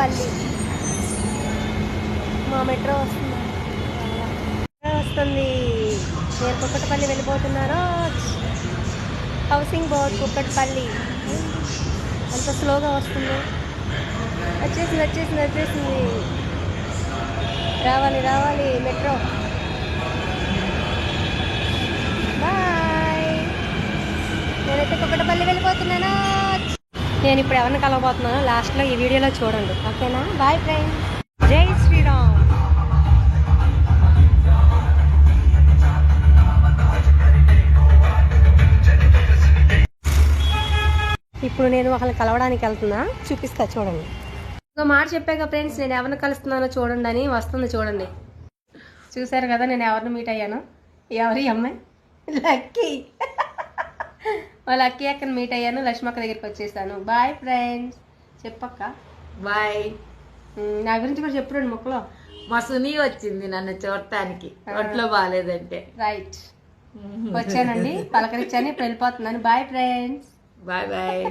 పల్లి. మా మెట్రో వస్తుంది. వస్తుంది. నేను కుక్కటపల్లి వెళ్ళిపోతున్నారో? Housing board Kukatpally. అంత స్లోగా వస్తుంది. వచ్చేసింది వచ్చేసింది వచ్చేసింది. రావాలి రావాలి మెట్రో. బాయ్. నేనైతే కుక్కటపల్లి వెళ్ళిపోతున్నానా. నేను ఇప్పుడు ఎవరిని కలవబోతున్నానో లాస్ట్లో ఈ వీడియోలో చూడండి. ఓకేనా? Bye friends. జై శ్రీరామ్. ఇప్పుడు నేను ఒకరిని కలవడానికి వెళ్తున్నా. చూపిస్తా చూడండి. ఒక మాట చెప్పాక ఫ్రెండ్స్ నేను ఎవరిని కలుస్తున్నానో చూడండి అని వస్తుంది చూడండి. చూశారు కదా నేను ఎవరిని మీట్ అయ్యాను? ఎవరి అమ్మాయి? లక్కీ. మా లక్కీ అక్కని మీట్ అయ్యాను లక్ష్మక్క దగ్గరికి వచ్చేసాను. బాయ్ ఫ్రెండ్స్ చెప్పక్క? బాయ్ నా గురించి కూడా చెప్పు రెండు ముక్కలో. మా సునీ వచ్చింది నన్ను చూడటానికి. ఒంట్లో బాగాలేదంటే రైట్ వచ్చానండి పలకరించాను ఇప్పుడు వెళ్ళిపోతున్నాను. Bye friends bye bye